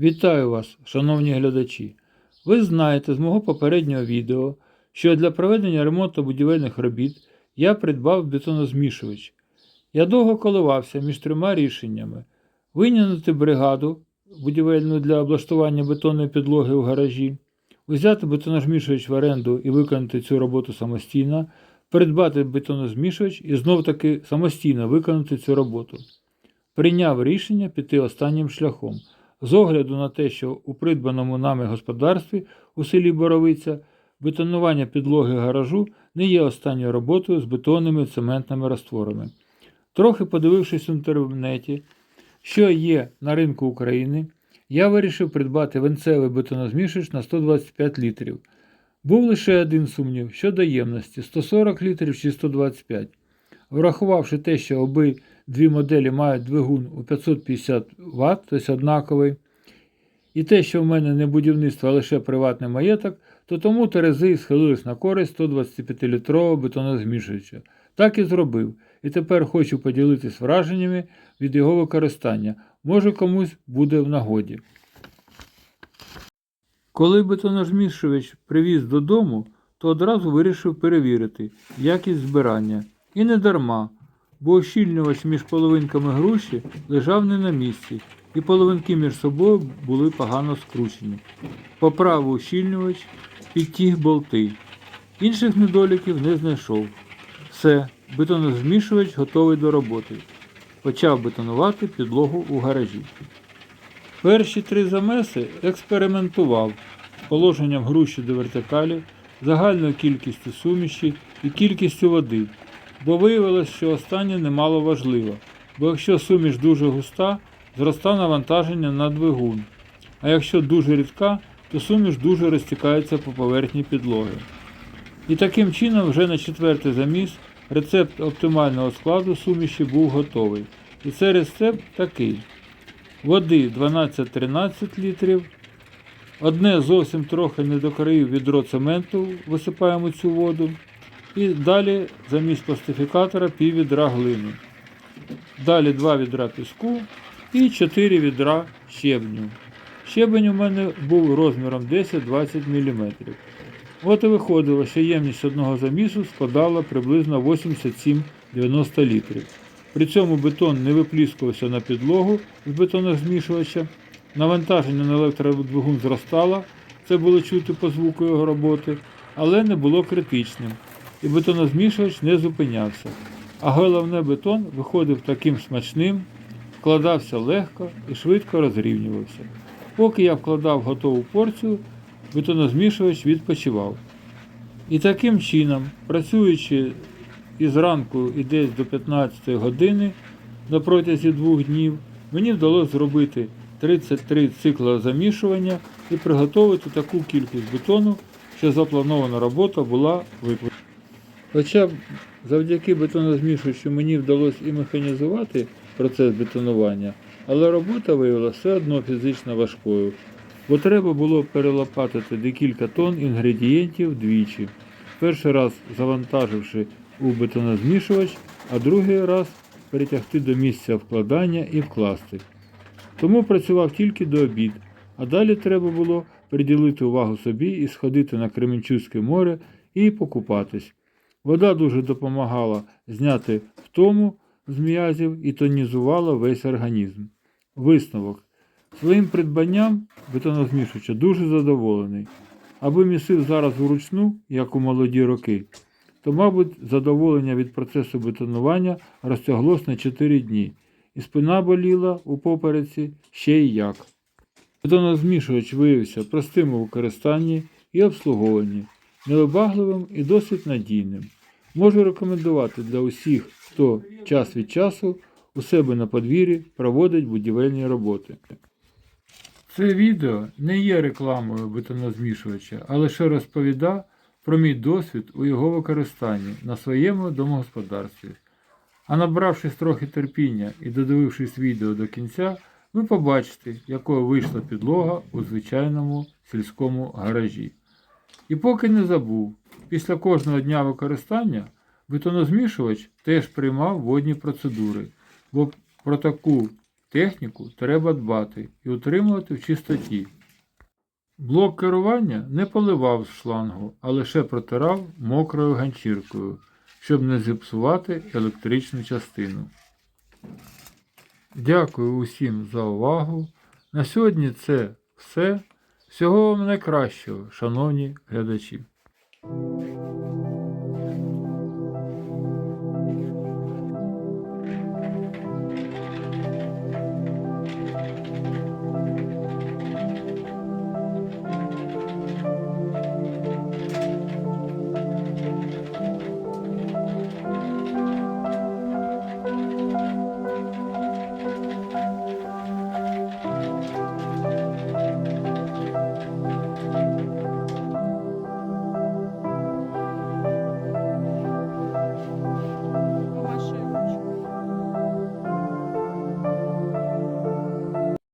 Вітаю вас, шановні глядачі. Ви знаєте з мого попереднього відео, що для проведення ремонту будівельних робіт я придбав бетонозмішувач. Я довго коливався між трьома рішеннями: винянути бригаду будівельну для облаштування бетонної підлоги у гаражі, взяти бетонозмішувач в оренду і виконати цю роботу самостійно, придбати бетонозмішувач і знов таки самостійно виконати цю роботу. Прийняв рішення піти останнім шляхом. З огляду на те, що у придбаному нами господарстві у селі Боровиця бетонування підлоги гаражу не є останньою роботою з бетонними цементними растворами. Трохи подивившись в інтернеті, що є на ринку України, я вирішив придбати венцевий бетонозмішувач на 125 літрів. Був лише один сумнів щодо ємності 140 літрів чи 125. Врахувавши те, що оби дві моделі мають двигун у 550 Вт, тобто однаковий, і те, що в мене не будівництво, а лише приватний маєток, то тому Терези схилились на користь 125-літрового бетонозмішувача. Так і зробив. І тепер хочу поділитись враженнями від його використання. Може комусь буде в нагоді. Коли бетонозмішувач привіз додому, то одразу вирішив перевірити якість збирання. І не дарма, бо ощільнювач між половинками груші лежав не на місці, і половинки між собою були погано скручені. Поправив ущільнювач, підтіг болти. Інших недоліків не знайшов. Все, бетонозмішувач готовий до роботи. Почав бетонувати підлогу у гаражі. Перші три замеси експериментував з положенням груші до вертикалі, загальною кількістю суміші і кількістю води, бо виявилось, що останнє немало важливо, бо якщо суміш дуже густа, зросте навантаження на двигун, а якщо дуже рідка, то суміш дуже розтікається по поверхні підлоги. І таким чином вже на четвертий заміс рецепт оптимального складу суміші був готовий. І цей рецепт такий води 12-13 літрів. Одне зовсім трохи не до країв відро цементу висипаємо цю воду. І далі замість пластифікатора пів відра глини. Далі 2 відра піску і 4 відра щебню. Щебень у мене був розміром 10-20 мм. От і виходило, що ємність одного замісу складала приблизно 87-90 літрів. При цьому бетон не випліскувався на підлогу з бетонозмішувача, навантаження на електродвигун зростало, це було чути по звуку його роботи, але не було критичним, і бетонозмішувач не зупинявся. А головне бетон виходив таким смачним, вкладався легко і швидко розрівнювався. Поки я вкладав готову порцію, бетонозмішувач відпочивав. І таким чином, працюючи і зранку і десь до 15 години на протязі двох днів, мені вдалося зробити 33 цикла замішування і приготувати таку кількість бетону, що запланована робота була виконана. Хоча завдяки бетонозмішувачу мені вдалося і механізувати процес бетонування, але робота виявилася все одно фізично важкою, бо треба було перелопатити декілька тонн інгредієнтів двічі. Перший раз завантаживши у бетонозмішувач, а другий раз перетягти до місця вкладання і вкласти. Тому працював тільки до обід, а далі треба було приділити увагу собі і сходити на Кременчуцьке море і покупатись. Вода дуже допомагала зняти втому з м'язів і тонізувала весь організм. Висновок. Своїм придбанням бетонозмішувача дуже задоволений. Аби місив зараз вручну, як у молоді роки, то, мабуть, задоволення від процесу бетонування розтяглось на 4 дні, і спина боліла у попереці ще й як. Бетонозмішувач виявився простим у використанні і обслуговуванні, невибагливим і досить надійним. Можу рекомендувати для усіх, хто час від часу у себе на подвір'ї проводить будівельні роботи. Це відео не є рекламою бетонозмішувача, а лише розповіда про мій досвід у його використанні на своєму домогосподарстві. А набравшись трохи терпіння і додивившись відео до кінця, ви побачите, якою вийшла підлога у звичайному сільському гаражі. І поки не забув, після кожного дня використання бетонозмішувач теж приймав водні процедури, бо про таку Техніку треба дбати і утримувати в чистоті. Блок керування не поливав з шлангу, а лише протирав мокрою ганчіркою, щоб не зіпсувати електричну частину. Дякую усім за увагу. На сьогодні це все. Всього вам найкращого, шановні глядачі.